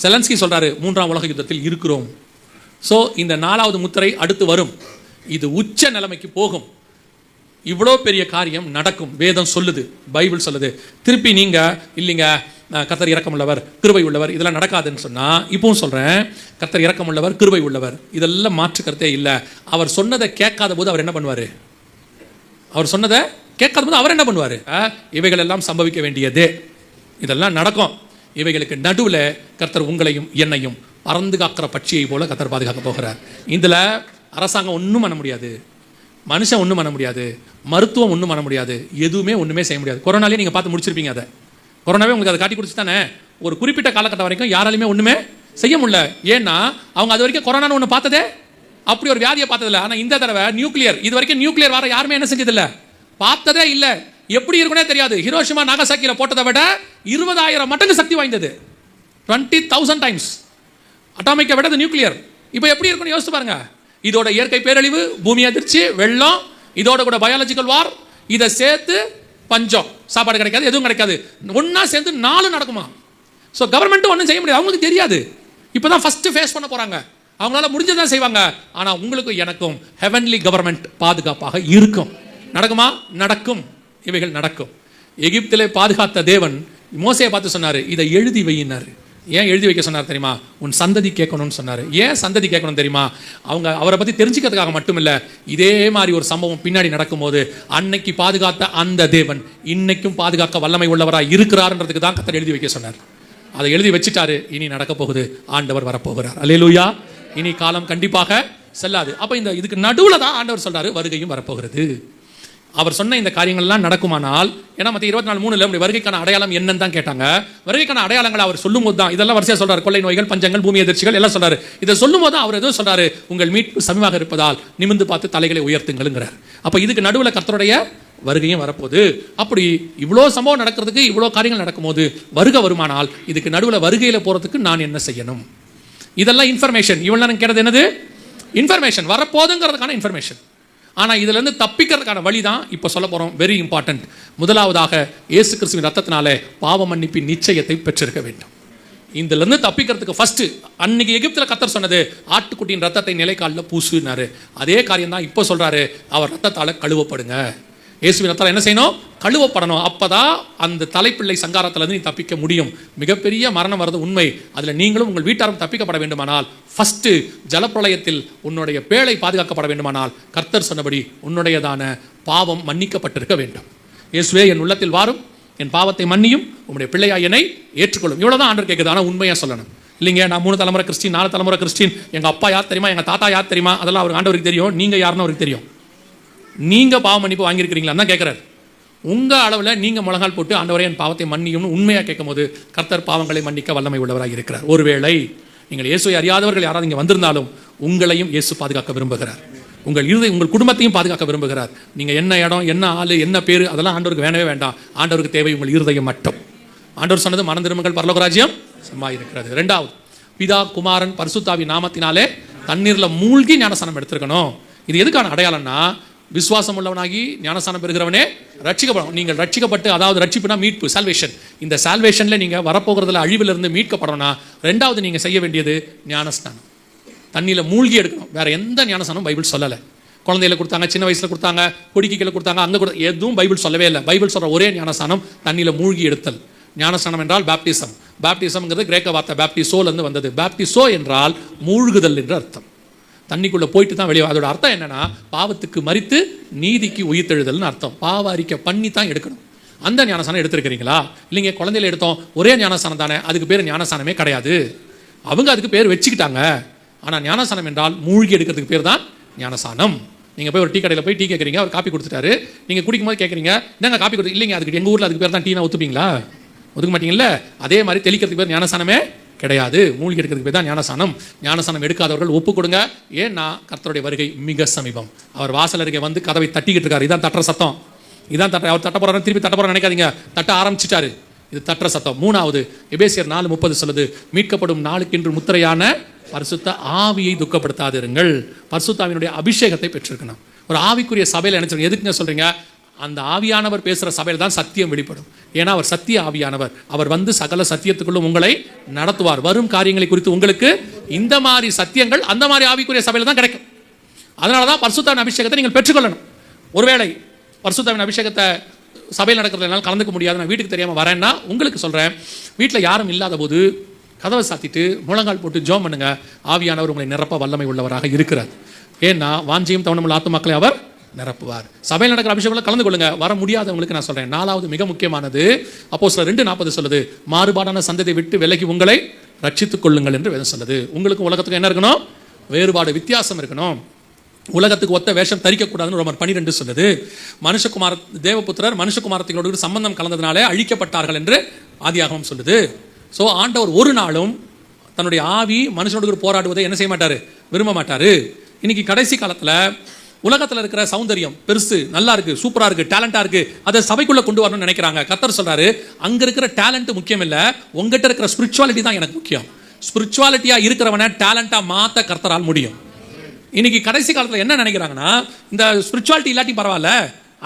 செலன்ஸ்கி சொல்கிறாரு மூன்றாம் உலக யுத்தத்தில் இருக்கிறோம். ஸோ இந்த நாலாவது முத்திரை அடுத்து வரும். இது உச்ச நிலைமைக்கு போகும். இவ்வளோ பெரிய காரியம் நடக்கும். வேதம் சொல்லுது. பைபிள் சொல்லுது. திருப்பி நீங்கள் இல்லைங்க கத்தர் கர்த்தர் கிருபை உள்ளவர் இதெல்லாம் நடக்காதுன்னு சொன்னால் இப்பவும் சொல்கிறேன் கர்த்தர் இறக்கமுள்ளவர் கிருபை உள்ளவர் இதெல்லாம் மாற்று கருத்தே இல்லை. அவர் சொன்னதை கேட்காத போது அவர் என்ன பண்ணுவார்? அவர் சொன்னதை கேட்காத போது அவர் என்ன பண்ணுவார்? இவைகள் எல்லாம் சம்பவிக்க வேண்டியதே. இதெல்லாம் நடக்கும். இவைகளுக்கு நடுவில் கர்த்தர் உங்களையும் என்னையும் பறந்து காக்கிற பட்சியை போல கர்த்தர் பாதுகாக்க போகிறார். இதில் அரசாங்கம் ஒன்றும் பண்ண முடியாது. மனுஷன் ஒன்றும் பண்ண முடியாது. மருத்துவம் ஒன்றும் பண்ண முடியாது. எதுவுமே ஒன்றுமே செய்ய முடியாது. கொரோனாலே நீங்கள் பார்த்து முடிச்சிருப்பீங்க அதை. கொரோனாவே உங்களுக்கு அதை காட்டி கொடுத்து தானே? ஒரு குறிப்பிட்ட காலகட்டம் வரைக்கும் யாராலையுமே ஒன்றுமே செய்ய முடியல. ஏன்னா அவங்க அது வரைக்கும் கொரோனான்னு ஒன்று பார்த்ததே? அப்படி ஒரு வியாதியை பார்த்ததில்ல. ஆனால் இந்த தடவை நியூக்ளியர். இது வரைக்கும் நியூக்ளியர் வார யாருமே என்ன செஞ்சதில்லை? பார்த்ததே இல்லை. எப்படி இருக்குனே தெரியாது. ஹிரோஷிமா நாகசாக்கியில் போட்டதை விட இருபதாயிரம் மடங்கு சக்தி வாய்ந்தது. டுவெண்ட்டி தௌசண்ட் டைம்ஸ் அட்டாமிக்கை விட நியூக்ளியர் இப்போ எப்படி இருக்குன்னு யோசிச்சு பாருங்க. இதோட இயற்கை பேரழிவு பூமி அதிர்ச்சி வெள்ளம் இதோட கூட பயாலஜிக்கல் வார் இதை சேர்த்து பஞ்சம். சாப்பாடு கிடைக்காது எதுவும் கிடைக்காது. ஒன்றா சேர்ந்து நாலு நடக்குமா? ஸோ கவர்மெண்ட்டும் ஒன்றும் செய்ய முடியாது. அவங்களுக்கு தெரியாது. இப்போ தான் ஃபஸ்ட்டு ஃபேஸ் பண்ண போகிறாங்க அவங்களால முடிஞ்சதான் செய்வாங்க. ஆனால் உங்களுக்கும் எனக்கும் ஹெவன்லி கவர்மெண்ட் பாதுகாப்பாக இருக்கும். நடக்குமா? நடக்கும். இவைகள் நடக்கும். எகிப்திலே பாதுகாத்த தேவன் மோசையை பார்த்து சொன்னார் இதை எழுதி வையினார். ஏன் எழுதி வைக்க சொன்னார் தெரியுமா? உன் சந்ததி கேட்கணும்னு சொன்னார். ஏன் சந்ததி கேட்கணும் தெரியுமா? அவங்க அவரை பற்றி தெரிஞ்சுக்கிறதுக்காக மட்டும் இல்லை இதே மாதிரி ஒரு சம்பவம் பின்னாடி நடக்கும்போது அன்னைக்கு பாதுகாத்த அந்த தேவன் இன்னைக்கும் பாதுகாக்க வல்லமை உள்ளவராக இருக்கிறார்ன்றதுக்கு தான் கத்தர் எழுதி வைக்க சொன்னார். அதை எழுதி வச்சுட்டாரு. இனி நடக்க போகுது. ஆண்டவர் வரப்போகிறார். அலேலூயா இனி காலம் கண்டிப்பாக செல்லாது. அப்போ இந்த இதுக்கு நடுவில் தான் ஆண்டவர் சொல்கிறாரு வருகையும் வரப்போகிறது. அவர் சொன்ன இந்த காரியங்கள்லாம் நடக்குமானால் ஏன்னா மற்ற இருபத்தி நாலு மூணுல நம்முடைய வருகைக்கான அடையாளம் என்னன்னு தான் கேட்டாங்க. வருகைக்கான அடையாளங்களை அவர் சொல்லும்போது தான் இதெல்லாம் வரிசையாக சொல்றாரு. கொள்ளை நோய்கள் பஞ்சங்கள் பூமி எதிர்ச்சிகள் எல்லாம் சொல்றாரு. இதை சொல்லும்போது போது அவர் எதுவும் சொல்றாரு? உங்கள் மீட்பு சமீபமாக இருப்பதால் நிமிந்து பார்த்து தலைகளை உயர்த்துங்கள்ங்கிறார். அப்போ இதுக்கு நடுவில் கர்த்தருடைய வருகையும் வரப்போகுது. அப்படி இவ்வளோ சம்பவம் நடக்கிறதுக்கு இவ்வளோ காரியங்கள் நடக்கும்போது வருகை வருமானால் இதுக்கு நடுவில் வருகையில் போகிறதுக்கு நான் என்ன செய்யணும்? இதெல்லாம் இன்ஃபர்மேஷன் இவ்வளோ நேரம் கேட்டது என்னது? இன்ஃபர்மேஷன் வரப்போகுதுங்கிறதுக்கான இன்ஃபர்மேஷன் ஆனால் இதிலேருந்து தப்பிக்கிறதுக்கான வழி தான் இப்போ சொல்ல போகிறோம் வெரி இம்பார்ட்டன்ட் முதலாவதாக இயேசு கிறிஸ்துவின் ரத்தத்தினாலே பாவ மன்னிப்பின் நிச்சயத்தை பெற்றிருக்க வேண்டும். இதுலேருந்து தப்பிக்கிறதுக்கு ஃபஸ்ட்டு அன்னைக்கு எகிப்தில் கத்தர் சொன்னது ஆட்டுக்குட்டியின் ரத்தத்தை நிலைக்காலில் பூசுனாரு. அதே காரியம் தான் இப்போ சொல்கிறாரு அவர் ரத்தத்தால் கழுவப்படுங்க. இயேசுவின் ரத்தத்தால் என்ன செய்யணும்? கழுவப்படணும். அப்போ தான் அந்த தலைப்பிள்ளை சங்காரத்திலேருந்து நீ தப்பிக்க முடியும். மிகப்பெரிய மரணம் வர்றது உண்மை. அதில் நீங்களும் உங்கள் வீட்டாரும் தப்பிக்கப்பட வேண்டுமானால் ஃபஸ்ட்டு ஜலப்பிரளயத்தில் உன்னுடைய பேழை பாதுகாக்கப்பட வேண்டுமானால் கர்த்தர் சொன்னபடி உன்னுடையதான பாவம் மன்னிக்கப்பட்டிருக்க வேண்டும். இயேசுவே என் உள்ளத்தில் வாரும் என் பாவத்தை மன்னியும் உன்னுடைய பிள்ளையா என்னை ஏற்றுக்கொள்ளும். இவ்வளோ தான் ஆண்டர் கேட்குது ஆனால் உண்மையாக சொல்லணும். இல்லைங்க நான் மூணு தலைமுறை கிறிஸ்டின் நாலு தலைமுறை கிறிஸ்டின். எங்கள் அப்பா யார் தெரியுமா எங்கள் தாத்தா யார் தெரியுமா அதெல்லாம் அவருக்கு ஆண்டவருக்கு தெரியும் நீங்கள் யாருன்னு அவருக்கு தெரியும். நீங்கள் பாவ மன்னிப்பு வாங்கியிருக்கிறீங்களா தான் கேட்குறாரு. உங்கள் அளவில் நீங்கள் முழங்கால் போட்டு ஆண்டவரே என் பாவத்தை மன்னியும்னு உண்மையா கேட்கும்போது கர்த்தர் பாவங்களை மன்னிக்க வல்லமை உள்ளவராக இருக்கிறார். ஒருவேளை நீங்கள் இயேசுவை அறியாதவர்கள் யாராவது இங்கே வந்திருந்தாலும் உங்களையும் இயேசு பாதுகாக்க விரும்புகிறார். உங்கள் இறுதி உங்கள் குடும்பத்தையும் பாதுகாக்க விரும்புகிறார். நீங்கள் என்ன இடம் என்ன ஆளு என்ன பேர் அதெல்லாம் ஆண்டவருக்கு வேணவே வேண்டாம். ஆண்டவருக்கு தேவை உங்கள் இருதயம் மட்டும். ஆண்டவர் சொன்னது மனம் பரலோகராஜ்யம் சும்மா இருக்கிறது. ரெண்டாவது பிதா குமாரன் பரிசுத்தாவி நாமத்தினாலே தண்ணீரில் மூழ்கி ஞானஸ்தானம் எடுத்திருக்கணும். இது எதுக்கான அடையாளம்னா விசுவாசம் உள்ளவனாகி ஞானஸ்தானம் பெறுகிறவனே ரட்சிக்கப்படும். நீங்கள் ரட்சிக்கப்பட்டு அதாவது ரட்சிப்புனா மீட்பு சால்வேஷன் இந்த சால்வேஷனில் நீங்கள் வரப்போகிறதுல அழிவிலிருந்து மீட்கப்படணும்னா ரெண்டாவது நீங்கள் செய்ய வேண்டியது ஞானஸ்தானம். தண்ணியில் மூழ்கி எடுக்கணும். வேற எந்த ஞானஸ்தானம் பைபிள் சொல்லலை. குழந்தையில கொடுத்தாங்க சின்ன வயசில் கொடுத்தாங்க கொடிக்கு கீழே கொடுத்தாங்க அங்கே கூட எதுவும் பைபிள் சொல்லவே இல்லை. பைபிள் சொல்கிற ஒரே ஞானஸ்தானம் தண்ணியில் மூழ்கி எடுத்தல். ஞானஸ்தானம் என்றால் பேப்டிசம் பேப்டிசம்ங்கிறது கிரேக்க வார்த்தை பேப்டிசோலேருந்து வந்தது. பேப்டிசோ என்றால் மூழ்குதல் என்று அர்த்தம். தண்ணிக்குள்ளே போயிட்டு தான் வெளியே அதோட அர்த்தம் என்னன்னா பாவத்துக்கு மறித்து நீதிக்கு உயிர்த்தெழுதல்னு அர்த்தம். பாவ அறிக்கை பண்ணி தான் எடுக்கணும். அந்த ஞானசானம் எடுத்திருக்கிறீங்களா? இல்லைங்க குழந்தையில எடுத்தோம். ஒரே ஞானசானம் தானே அதுக்கு பேர் ஞானசானமே கிடையாது. அவங்க அதுக்கு பேர் வச்சுக்கிட்டாங்க. ஆனால் ஞானசானம் என்றால் மூழ்கி எடுக்கிறதுக்கு பேர் தான் ஞானசானம் நீங்கள் போய் ஒரு டீ கடையில் போய் டீ கேட்குறீங்க அவர் காப்பி கொடுத்துட்டாரு. நீங்கள் குடிக்கும்போது கேட்குறீங்க என்னங்க காப்பி கொடுத்து இல்லைங்க அதுக்கு எங்கள் ஊரில் அதுக்கு பேர் தான் டீனா ஒத்துப்பீங்களா ஒதுக்க மாட்டீங்கல்ல? அதே மாதிரி தெளிக்கிறதுக்கு பேர் ஞானசானமே கிடையாது. மூழ்கி எடுக்கிறதுக்கு பேர் தான் ஞானசானம் ஞானசானம் எடுக்காதவர்கள் ஒப்பு கொடுங்க ஏன்னா கர்த்தருடைய வருகை மிக சமீபம். அவர் வாசல் அருகே வந்து கதவை தட்டிக்கிட்டு இருக்காரு. இதான் தட்டுற சத்தம். இதான் தட்ட அவர் தட்ட போறாரு திருப்பி தட்ட போறாரு நினைக்காதீங்க. தட்ட ஆரம்பிச்சிட்டாரு. இது தட்டுற சத்தம். மூணாவது எபேசியர் நாலு முப்பது சொல்லுது மீட்கப்படும் நாளுக்கென்று முத்திரையான பரிசுத்த ஆவியை துக்கப்படுத்தாதிருங்கள். பரிசுத்தாவினுடைய அபிஷேகத்தை பெற்றிருக்கணும். ஒரு ஆவிக்குரிய சபையில் நினைச்சு எதுக்குங்க சொல்றீங்க? அந்த ஆவியானவர் பேசுகிற சபையில் தான் சத்தியம் வெளிப்படும். ஏன்னா அவர் சத்திய ஆவியானவர். அவர் வந்து சகல சத்தியத்துக்குள்ளும் உங்களை நடத்துவார். வரும் காரியங்களை குறித்து உங்களுக்கு இந்த மாதிரி சத்தியங்கள் அந்த மாதிரி ஆவிக்குரிய சபையில் தான் கிடைக்கும். அதனால தான் பர்சுத்தாவின் அபிஷேகத்தை நீங்கள் பெற்றுக்கொள்ளணும். ஒருவேளை பர்சுத்தாவின் அபிஷேகத்தை சபையில் நடக்கிறதுனால கலந்துக்க முடியாது நான் வீட்டுக்கு தெரியாமல் வரேன்னா உங்களுக்கு சொல்கிறேன் வீட்டில் யாரும் இல்லாத போது கதவை சாத்திட்டு முழங்கால் போட்டு ஜோம் பண்ணுங்க. ஆவியானவர் உங்களை நிரப்ப வல்லமை உள்ளவராக இருக்கிறார். ஏன்னா வாஞ்சியும் தவணமுள்ள ஆத்துமாக்களை அவர் நிரப்புவார். சபையில் நடக்கிற அபிஷேகத்தில் கலந்து கொள்ளுங்க. வர முடியாதவங்களுக்கு நான் சொல்றேன். நாலாவது மிக முக்கியமானது அப்போ சில ரெண்டு நாற்பது சொல்லுது. மாறுபாடான சந்ததியை விட்டு விலகி உங்களை ரட்சித்துக் கொள்ளுங்கள் என்று வேதம் சொல்லுது. உங்களுக்கு உலகத்துக்கு என்ன இருக்கணும்? வேறுபாடு வித்தியாசம் இருக்கணும். உலகத்துக்கு ஒத்த வேஷம் தரிக்கக்கூடாதுன்னு ரோமர் பனிரெண்டு சொல்லுது. மனுஷகுமார தேவபுத்திரர் மனுஷகுமாரத்தினோடு சம்பந்தம் கலந்ததுனாலே அழிக்கப்பட்டார்கள் என்று ஆதியாகவும் சொல்லுது. ஸோ ஆண்டவர் ஒரு நாளும் தன்னுடைய ஆவி மனுஷனோடு போராடுவதை என்ன செய்ய மாட்டார்? விரும்ப மாட்டார். இன்னைக்கு கடைசி காலத்தில் உலகத்தில் இருக்கிற சௌந்தரியம் பெருசு நல்லா இருக்கு சூப்பரா இருக்கு டேலண்டா இருக்கு. அதை சபைக்குள்ள கொண்டு வரணும்னு நினைக்கிறாங்க. கத்தர் சொல்றாரு அங்க இருக்கிற டேலண்ட் முக்கியம் இல்ல உங்ககிட்ட இருக்கிற ஸ்பிரிச்சுவாலிட்டி தான் எனக்கு முக்கியம். ஸ்பிரிச்சுவாலிட்டியா இருக்கிறவனை டேலண்டா மாத்த கர்த்தரால் முடியும். இன்னைக்கு கடைசி காலத்தில் என்ன நினைக்கிறாங்கன்னா இந்த ஸ்பிரிச்சுவாலிட்டி இல்லாட்டி பரவாயில்ல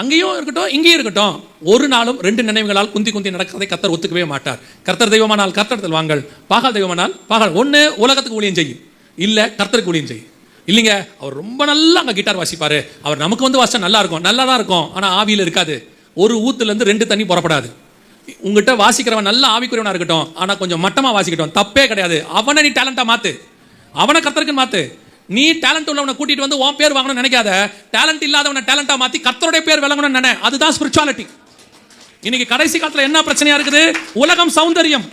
அங்கேயும் இருக்கட்டும் இங்கேயும் இருக்கட்டும். ஒரு நாளும் ரெண்டு நினைவுகளால் குந்தி குந்தி நடக்கிறதை கத்தர் ஒத்துக்கவே மாட்டார். கர்த்தர் தெய்வமானால் கர்த்தர் வாங்கள் பாகால் தெய்வமானால் பாகால். ஒன்று உலகத்துக்கு ஊழியம் செய்யும். இல்லை கர்த்தருக்கு ஊழியம் செய்யும். இல்லைங்க அவர் ரொம்ப நல்லா அங்கே கிட்டார் வாசிப்பார். அவர் நமக்கு வந்து வாசம் நல்லா இருக்கும். நல்லா தான் இருக்கும் ஆனால் ஆவியில் இருக்காது. ஒரு ஊத்துலேருந்து ரெண்டு தண்ணி புறப்படாது. உங்ககிட்ட வாசிக்கிறவன் நல்ல ஆவிக்குரியவனாக இருக்கட்டும் ஆனால் கொஞ்சம் மட்டமாக வாசிக்கட்டும். தப்பே கிடையாது. அவனை நீ டேலண்டா மாற்று அவனை கர்த்தருக்கு மாற்று நீ டேலண்ட் உள்ளவனை கூட்டிட்டு வந்து உன் பேர் வாங்கணும்னு நினைக்காத. டேலண்ட் இல்லாதவனை டேலண்ட்டாக மாற்றி கத்தருடைய பேர் விளங்கணும்னு நினை. அதுதான் ஸ்பிரிச்சுவாலிட்டி இன்னைக்கு கடைசி காலத்தில் என்ன பிரச்சனையாக இருக்குது? உலகம் சௌந்தரியம்.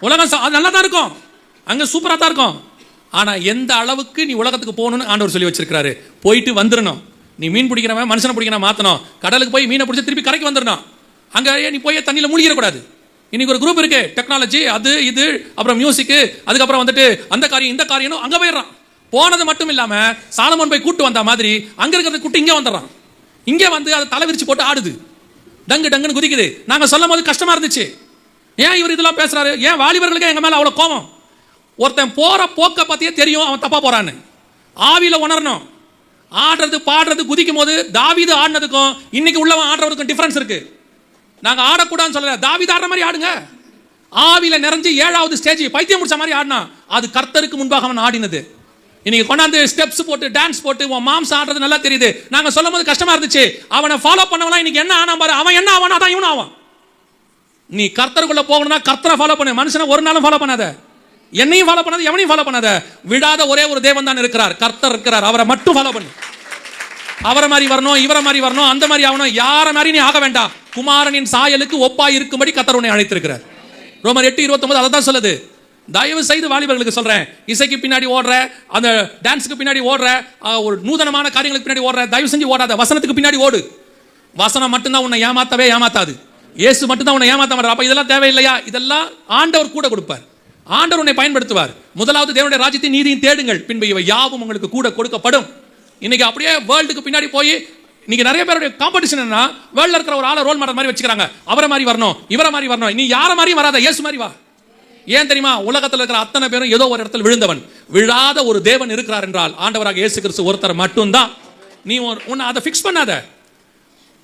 உலகம் சௌ- அது நல்லா தான் இருக்கும். அங்கே சூப்பராக தான் இருக்கும். ஆனால் எந்த அளவுக்கு நீ உலகத்துக்கு போகணும்னு ஆண்டவர் சொல்லி வச்சிருக்கிறாரு. போயிட்டு வந்துடணும் நீ மீன் பிடிக்கிறவன் மனுஷனை பிடிக்கிறவன் மாற்றணும் கடலுக்கு போய் மீனை பிடிச்சி திருப்பி கரைக்கு வந்துடணும் அங்கே நீ போய் தண்ணியில் மூழ்கிடக்கூடாது. இன்னைக்கு ஒரு குரூப் இருக்கு. டெக்னாலஜி அது இது அப்புறம் மியூசிக்கு அதுக்கப்புறம் வந்துட்டு அந்த காரியம் இந்த காரியம் அங்கே போயிடுறான். போனது மட்டும் இல்லாமல் சாலமோன் போய் கூட்டு வந்த மாதிரி அங்கே இருக்கிறத கூட்டு இங்கே வந்துடுறான். இங்கே வந்து அதை தலை விரிச்சு போட்டு ஆடுது. டங்கு டங்குன்னு குதிக்குது. நாங்கள் சொல்லும் போது கஷ்டமாக இருந்துச்சு. ஏன் இவர் இதெல்லாம் பேசுகிறாரு ஏன் வாலிபர்களுக்கு எங்கள் மேலே அவ்வளோ கோபம்? ஒருத்தன் போகிற போக்கை பற்றியே தெரியும் அவன் தப்பாக போகிறான்னு ஆவியில் உணரணும். ஆடுறது பாடுறது குதிக்கும் போது தாவீது ஆடினதுக்கும் இன்னைக்கு உள்ளவன் ஆடுறதுக்கும் டிஃப்ரென்ஸ் இருக்குது நாங்கள் ஆடக்கூடாதுன்னு சொல்லலை. தாவீது ஆடுற மாதிரி ஆடுங்க. ஆவியில் நிறைஞ்சு ஏழாவது ஸ்டேஜ் பைத்தியம் முடிச்ச மாதிரி ஆடினா அது கர்த்தருக்கு முன்பாக அவன் ஆடினது. இன்னைக்கு கொண்டாந்து ஸ்டெப்ஸ் போட்டு டான்ஸ் போட்டு உன் மாம்சம் ஆடுறது நல்லா தெரியுது. நாங்கள் சொல்லும் போது கஷ்டமாக இருந்துச்சு. அவனை ஃபாலோ பண்ணவனா இன்னைக்கு என்ன ஆனா பாரு அவன் என்ன ஆவானா தான் இவனும் ஆவான். நீ கர்த்தருக்குள்ள போகணும்னா கர்த்தரை ஃபாலோ பண்ணு. மனுஷனை ஒரு நாளும் ஃபாலோ பண்ணாத. என்னையும் ஃபாலோ பண்ணாத எவனையும் ஃபாலோ பண்ணாத. விடாத ஒரே ஒரு தேவன் தான் இருக்கிறார். கர்த்தர் இருக்கிறார். அவரை மட்டும் ஃபாலோ பண்ணு. அவரை மாதிரி வரணும் இவரை மாதிரி வரணும் அந்த மாதிரி ஆகணும். யார மாதிரி நீ ஆக வேண்டாம். குமாரனின் சாயலுக்கு ஒப்பாய் இருக்கும்படி கத்தர் உன்னை அழைத்திருக்கிறார். ரோமர் எட்டு இருபத்தொன்பது அதை தான் சொல்லுது. தயவு செய்து வாலிபர்களுக்கு சொல்றேன். இசைக்கு பின்னாடி ஓடுற அந்த டான்ஸுக்கு பின்னாடி ஓடுற ஒரு நூதனமான காரியங்களுக்கு பின்னாடி ஓடுற தயவு செஞ்சு ஓடாத. வசனத்துக்கு பின்னாடி ஓடு. வசனம் மட்டும்தான் உன்னை ஏமாத்தவே ஏமாத்தாது. இயேசு மட்டும்தான் உன்னை ஏமாத்த மாட்டார். அப்ப இதெல்லாம் தேவையில்லையா? இதெல்லாம் ஆண்டவர் கூட கொடுப்பார். ஆண்டவர் உன்னை பயன்படுத்துவார். முதலாவது தேவனுடைய ராஜ்யத்தின் நீதியும் தேடுங்கள். பின்பு இவை யாவும் உங்களுக்கு கூட கொடுக்கப்படும். இன்னைக்கு அப்படியே வேர்ல்டுக்கு பின்னாடி போய் நீங்க நிறைய பேருடைய காம்படிஷன் என்ன வேர்ல்ட்ல இருக்கிற ஒரு ஆளை ரோல் மாடல் மாதிரி வச்சுக்கிறாங்க. அவரை மாதிரி வரணும் இவரை மாதிரி வரணும். நீ யார மாதிரி வராத இயேசு மாதிரி வா. ஏன் தெரியுமா? உலகத்தில் இருக்கிற அத்தனை பேரும் ஏதோ ஒரு இடத்துல விழுந்தவன். விழாத ஒரு தேவன் இருக்கிறார் என்றால் ஆண்டவராக இயேசு கிறிஸ்து ஒருத்தர் மட்டும்தான். நீ உன்னை அதை ஃபிக்ஸ் பண்ணாத.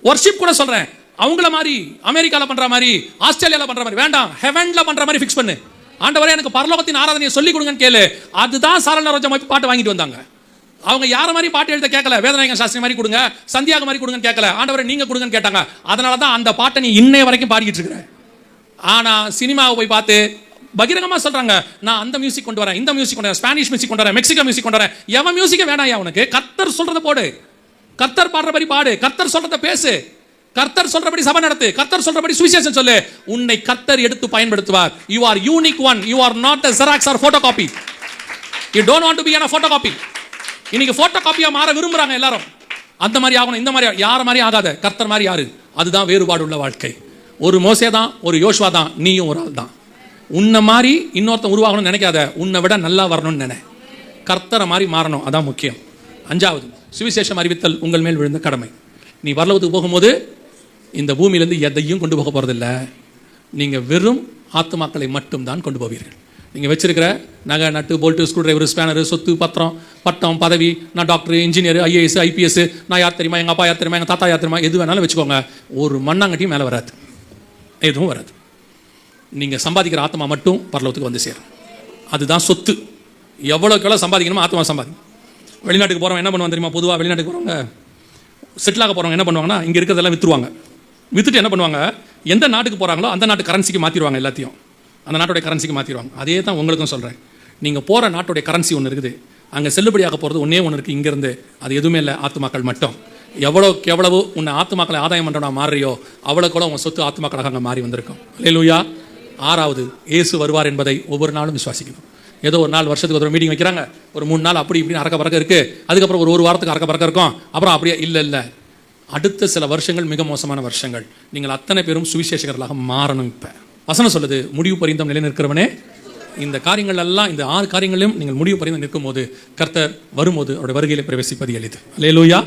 ஒர்ஷிப் கூட சொல்றேன். அவங்கள மாதிரி அமெரிக்காவில் பண்ற மாதிரி ஆஸ்திரேலியாவில் பண்ற மாதிரி வேண்டாம். ஹெவன்ல பண்ற மாதிரி ஃபிக்ஸ் பண்ணு. ஆண்டவரே எனக்கு பரலோகத்தின் ஆராதனையை சொல்லி கொடுங்கன்னு கேளு. அதுதான் சாரண ரோஜா மாதிரி பாட்டு வாங்கிட்டு வந்தாங்க. அவங்க யார மாதிரி பாட்டு எழுத கேட்கல? வேதநாயகன் சாஸ்திரி மாதிரி கொடுங்க சந்தியாக மாதிரி கொடுங்கன்னு கேட்கல. ஆண்டவரை நீங்க கொடுங்கன்னு கேட்டாங்க. அதனால தான் அந்த பாட்டை நீ இன்னைய வரைக்கும் பாடிக்கிட்டு இருக்கிற. ஆனா சினிமாவை போய் பார்த்து பகிரங்கமாக சொல்றாங்க. நான் அந்த மியூசிக் கொண்டு வரேன் இந்த மியூசிக் கொண்டு வரேன் ஸ்பானிஷ் மியூசிக் கொண்டு வரேன் மெக்சிகோ மியூசிக் கொண்டு வரேன். எவன் மியூசிக்கே வேணாயா உனக்கு? கத்தர் சொல்றத போடு. கர்த்தர் மாதிரி பாடு. கர்த்தர் சொல்றத பேசு. கர்த்தர் சொல்றபடி சபை நடத்து. கர்த்தர் சொல்றபடி சுவிசேஷம் சொல்லு. உன்னை கர்த்தர் எடுத்து பயன்படுத்துவார். You are unique one you are not a Xerox or photo copy you don't want to be a photo copy இன்னைக்கு போட்டோ காப்பியா மாற விரும்புறாங்க எல்லாரும். அந்த மாதிரி ஆகணும் இந்த மாதிரி யார மாதிரி ஆகாத? கர்த்தர் மாதிரி யாரு? அதுதான் வேறுபாடு உள்ள வாழ்க்கை. ஒரு மோசே தான் ஒரு யோஷுவா தான் நீயும் ஒரு ஆள் தான். உன்னை மாதிரி இன்னொருத்தன் உருவாகணும்னு நினைக்காத. உன்னை விட நல்லா வரணும்னு நினை. கர்த்தரை மாதிரி மாறணும் அதான் முக்கியம். அஞ்சாவது சுவிசேஷம் அறிவித்தல் உங்கள் மேல் விழுந்த கடமை. நீ வரலவத்துக்கு போகும்போது இந்த பூமியிலேருந்து எதையும் கொண்டு போக போகிறதில்ல நீங்கள் வெறும் ஆத்துமாக்களை மட்டும்தான் கொண்டு போவீர்கள். நீங்கள் வச்சிருக்கிற நகை நட்டு போல்ட்டு ஸ்க்ரூ டிரைவர் ஸ்பேனர் சொத்து பத்திரம் பட்டம் பதவி நான் டாக்டர் இன்ஜினியர் ஐஏஎஸ் ஐபிஎஸ் நான் யார் தெரியுமா எங்கள் அப்பா யார் தெரியுமா எங்கள் தாத்தா யார் தெரியுமா எது வேணாலும் வச்சுக்கோங்க. ஒரு மண்ணாங்கட்டியும் மேலே வராது. எதுவும் வராது. நீங்கள் சம்பாதிக்கிற ஆத்மா மட்டும் பரலோகத்துக்கு வந்து சேரும். அதுதான் சொத்து. எவ்வளோக்கு எவ்வளோ சம்பாதிக்கணுமோ ஆத்மா சம்பாதி வெளிநாட்டுக்கு போகிறவங்க என்ன பண்ணுவாங்க தெரியுமா பொதுவாக வெளிநாட்டுக்கு போகிறவங்க செட்டிலாக போகிறவங்க என்ன பண்ணுவாங்கன்னா இங்கே இருக்கிறதெல்லாம் விற்றுருவாங்க வித்துட்டு என்ன பண்ணுவாங்க? எந்த நாட்டுக்கு போகிறாங்களோ அந்த நாட்டு கரன்சிக்கு மாற்றிடுவாங்க எல்லாத்தையும். அந்த நாட்டுடைய கரன்சிக்கு மாற்றிடுவாங்க அதே தான் உங்களுக்கும் சொல்கிறேன் நீங்கள் போகிற நாட்டுடைய கரன்சி ஒன்று இருக்குது. அங்கே செல்லுபடியாக போகிறது ஒன்றே ஒன்று இருக்குது இங்கேருந்து அது எதுவுமே இல்லை. ஆத்துமாக்கள் மட்டும். எவ்வளோக்கு எவ்வளவு உன்னை ஆத்துமாக்களை ஆதாயம் பண்ணுறவனா மாறுறியோ அவ்வளோக்கூட உங்கள் சொத்து ஆத்துமாக்களாக அங்கே மாறி வந்திருக்கும். இல்லையா ஆறாவது இயேசு வருவார் என்பதை ஒவ்வொரு நாளும் விசுவாசிக்கணும். ஏதோ ஒரு நாள் வருஷத்துக்கு ஒரு மீட்டிங் வைக்கிறாங்க. ஒரு மூணு நாள் அப்படி இப்படி அறக்க பறக்க இருக்குது அதுக்கப்புறம் ஒரு ஒரு வாரத்துக்கு அறக்க பறக்க இருக்கும். அப்புறம் அப்படியே இல்லை இல்லை. அடுத்த சில வருஷங்கள் மிக மோசமான வருஷங்கள். நீங்கள் அத்தனை பேரும் சுவிசேஷகர்களாக மாறணும் இப்போ. வசனம் சொல்லுது முடிவு பரிந்தம் நிலை நிற்கிறவனே இந்த காரியங்கள் எல்லாம் இந்த ஆறு காரியங்களையும் நீங்கள் முடிவு பரிந்தம் நிற்கும் போது கர்த்தர் வரும்போது அவருடைய வருகையில பிரவேசிப்பது எளிது. லேலூயா